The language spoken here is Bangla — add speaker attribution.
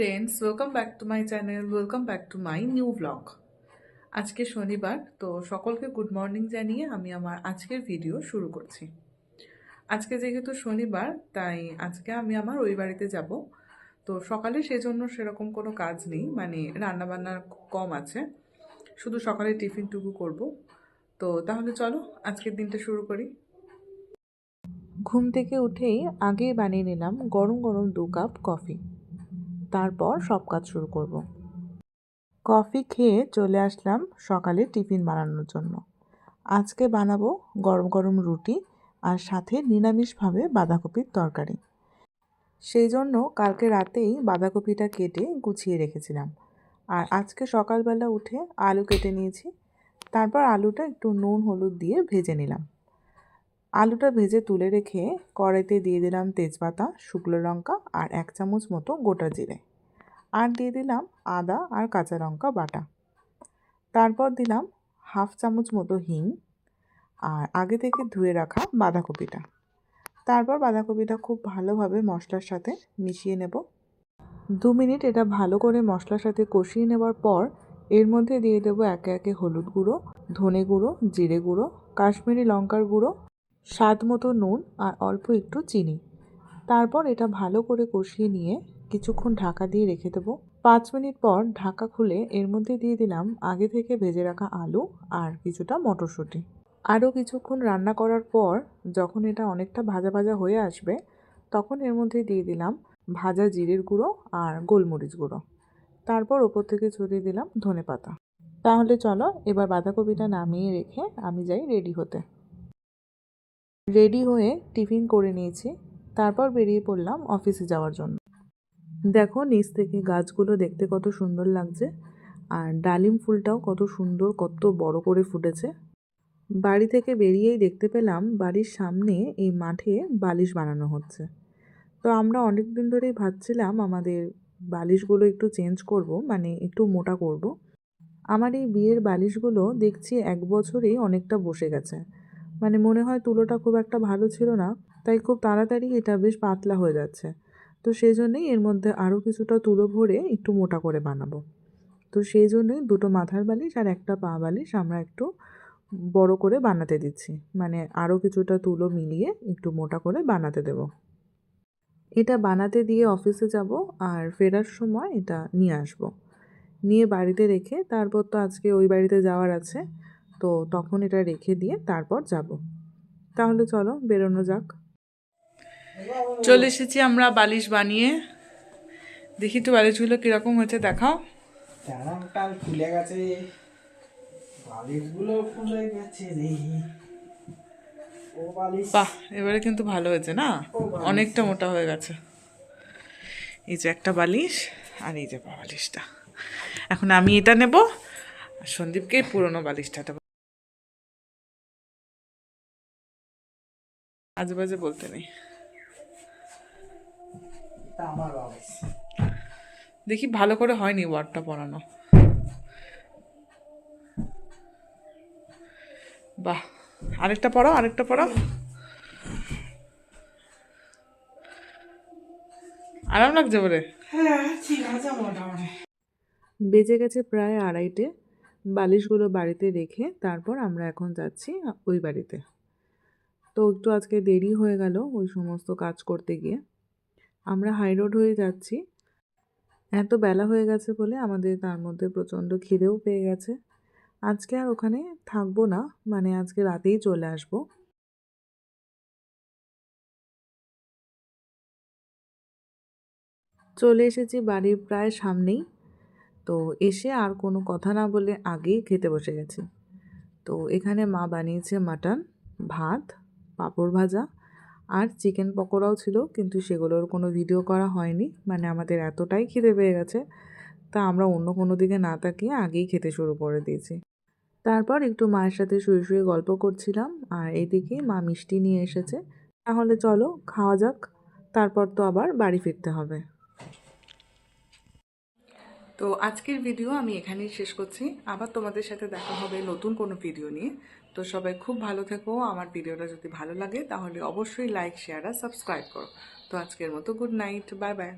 Speaker 1: Friends welcome back to my channel welcome back to my new blog আজকে শনিবার, তো সকলকে গুড মর্নিং জানিয়ে আমি আমার আজকের ভিডিও শুরু করছি। আজকে যেহেতু শনিবার, তাই আজকে আমি আমার ওই বাড়িতে যাব। তো সকালে সেজন্য সেরকম কোনো কাজ নেই মানে রান্নাবান্নার কম আছে। শুধু সকালে টিফিনটুকু করব। তো তাহলে চলো আজকের দিনটা শুরু করি। ঘুম থেকে উঠেই আগে বানিয়ে নিলাম গরম গরম দু কাপ কফি তারপর সব কাজ শুরু করব। কফি খেয়ে চলে আসলাম সকালে টিফিন বানানোর জন্য। আজকে বানাবো গরম গরম রুটি আর সাথে নিরামিষভাবে বাঁধাকপির তরকারি। সেই জন্য কালকে রাতেই বাঁধাকপিটা কেটে গুছিয়ে রেখেছিলাম। আর আজকে সকালবেলা উঠে আলু কেটে নিয়েছি। তারপর আলুটা একটু নুন, হলুদ দিয়ে ভেজে নিলাম। আলুটা ভেজে তুলে রেখে কড়াইতে দিয়ে দিলাম তেজপাতা, শুকনো লঙ্কা আর এক চামচ মতো গোটা জিরে। আর দিয়ে দিলাম আদা আর কাঁচা লঙ্কা বাটা। তারপর দিলাম হাফ চামচ মতো হিং আর আগে থেকে ধুয়ে রাখা বাঁধাকপিটা। তারপর বাঁধাকপিটা খুব ভালোভাবে মশলার সাথে মিশিয়ে নেব। দু মিনিট এটা ভালো করে মশলার সাথে কষিয়ে নেওয়ার পর এর মধ্যে দিয়ে দেবো একে একে হলুদ গুঁড়ো, ধনে গুঁড়ো, জিরে গুঁড়ো, কাশ্মীরি লঙ্কার গুঁড়ো স্বাদ মতো নুন আর অল্প একটু চিনি। তারপর এটা ভালো করে কষিয়ে নিয়ে কিছুক্ষণ ঢাকা দিয়ে রেখে দেবো। পাঁচ মিনিট পর ঢাকা খুলে এর মধ্যে দিয়ে দিলাম আগে থেকে ভেজে রাখা আলু আর কিছুটা মটরশুঁটি। আরও কিছুক্ষণ রান্না করার পর যখন এটা অনেকটা ভাজা ভাজা হয়ে আসবে, তখন এর মধ্যে দিয়ে দিলাম ভাজা জিরের গুঁড়ো আর গোলমরিচ গুঁড়ো। তারপর ওপর থেকে ছড়িয়ে দিলাম ধনে পাতা তাহলে চলো এবার বাঁধাকপিটা নামিয়ে রেখে আমি যাই রেডি হতে। রেডি হয়ে টিফিন করে নিয়েছি। তারপর বেরিয়ে পড়লাম অফিসে যাওয়ার জন্য। দেখো, নিচ থেকে গাছগুলো দেখতে কত সুন্দর লাগছে আর ডালিম ফুলটাও কত সুন্দর, কত বড় করে ফুটেছে। বাড়ি থেকে বেরিয়েই দেখতে পেলাম বাড়ির সামনে এই মাঠে বালিশ বানানো হচ্ছে। তো আমরা অনেক দিন ধরেই ভাবছিলাম আমাদের বালিশগুলো একটু চেঞ্জ করব মানে একটু মোটা করব। আমার এই বিয়ের বালিশগুলো দেখছি এক বছরেই অনেকটা বসে গেছে। মানে মনে হয় তুলোটা খুব একটা ভালো ছিল না, তাই খুব তাড়াতাড়ি এটা বেশ পাতলা হয়ে যাচ্ছে। তো সেই জন্যেই এর মধ্যে আরও কিছুটা তুলো ভরে একটু মোটা করে বানাবো। তো সেই জন্যই দুটো মাথার বালিশ আর একটা পা বালিশ আমরা একটু বড় করে বানাতে দিচ্ছি। মানে আরও কিছুটা তুলো মিলিয়ে একটু মোটা করে বানাতে দেব। এটা বানাতে দিয়ে অফিসে যাব আর ফেরার সময় এটা নিয়ে আসব। নিয়ে বাড়িতে রেখে তারপর তো আজকে ওই বাড়িতে যাওয়ার আছে। তো তখন এটা রেখে দিয়ে তারপর যাব। তাহলে চলো বেরোনো যাক। চলে এসেছি আমরা বালিশ বানিয়ে। দেখি তো বালিশগুলো কীরকম হয়েছে দেখাও।
Speaker 2: ফুলে গেছে। বালিশগুলো ফুলে গেছে রে। বালিশ।
Speaker 1: বাহ এবারে কিন্তু ভালো হয়েছে না? অনেকটা মোটা হয়ে গেছে। এই যে একটা বালিশ আর এই যে বালিশটা। এখন আমি এটা নেব আর সন্দীপকে পুরোনো বালিশটা আজে বাজে বলতে নেই।
Speaker 2: এটা আমার বালিশ
Speaker 1: দেখি ভালো করে হয়নি ওয়ার্ডটা পড়ানো। বাহ আরেকটা পড়াও আরেকটা পড়াও। আরাম লাগছে বলে?
Speaker 2: হ্যাঁ
Speaker 1: বেজে গেছে প্রায় আড়াইটে। বালিশগুলো বাড়িতে রেখে তারপর আমরা এখন যাচ্ছি ওই বাড়িতে। তো একটু আজকে দেরি হয়ে গেল ওই সমস্ত কাজ করতে গিয়ে। আমরা হাই রোড হয়ে যাচ্ছি। এত বেলা হয়ে গেছে বলে আমাদের তার মধ্যে প্রচণ্ড খিদেও পেয়ে গেছে। আজকে আর ওখানে থাকব না মানে আজকে রাতেই চলে আসব। চলে এসেছি বাড়ির প্রায় সামনেই। তো এসে আর কোনো কথা না বলে আগেই খেতে বসে গেছি। তো এখানে মা বানিয়েছে মাটন, ভাত পাঁপড় ভাজা আর চিকেন পকোড়াও ছিল, কিন্তু সেগুলোর কোনো ভিডিও করা হয়নি। মানে আমাদের এতটাই খিদে পেয়ে গেছে, তা আমরা অন্য কোনো দিকে না তাকিয়ে আগেই খেতে শুরু করে দিয়েছি। তারপর একটু মায়ের সাথে শুয়ে শুয়ে গল্প করছিলাম, আর এদিকে মা মিষ্টি নিয়ে এসেছে। তাহলে চলো, খাওয়া যাক, তারপর তো আবার বাড়ি ফিরতে হবে। তো আজকের ভিডিও আমি এখানেই শেষ করছি। আবার তোমাদের সাথে দেখা হবে নতুন কোনো ভিডিও নিয়ে। তো সবাই খুব ভালো থেকো। আমার ভিডিওটা যদি ভালো লাগে, তাহলে অবশ্যই লাইক শেয়ার আর সাবস্ক্রাইব করো। তো আজকের মতো গুড নাইট বাই বাই